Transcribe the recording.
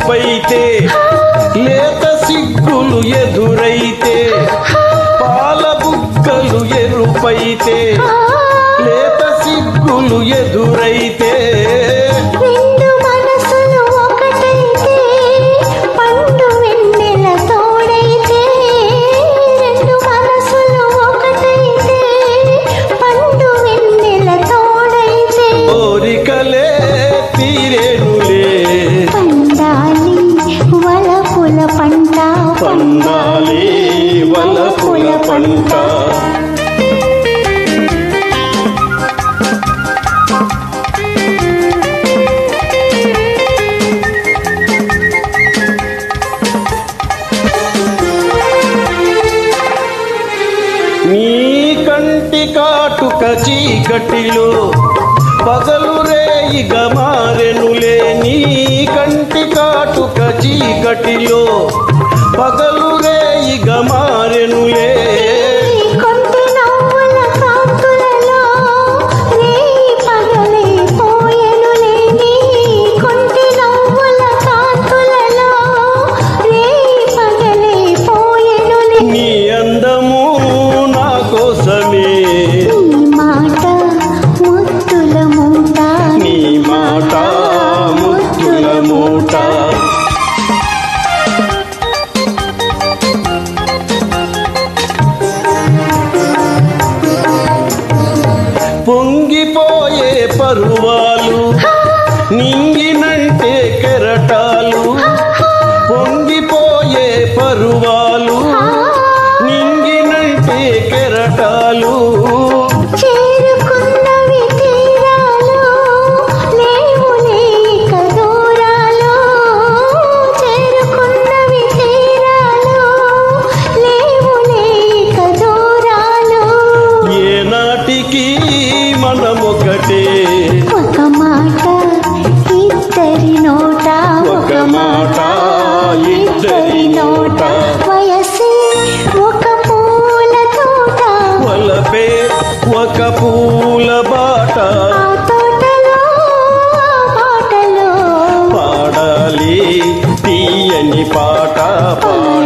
బుగ్గలు లేత సిగ్గులు ఎదురైతే పాల బుగ్గలు ఎరుపైతే వలపుల నీ కంటి కాటుక చీకటిలో పగలు రేయిగ మారెనులే నీ కంటి కాటుక చీకటిలో పగలు పరువాలు నింగినంటే కెరటాలు పొంగిపోయే పరువాలు నింగినంటే కెరటాలు. చేరుకున్నవి ఒకటే ఒక మాట ఇద్దరి నోట ఒక మాట ఇద్దరి నోట. వయసే ఒక పూల తోట. వలపే ఒక పూల బాట. పాడాలి తీయని పాట పాడాలి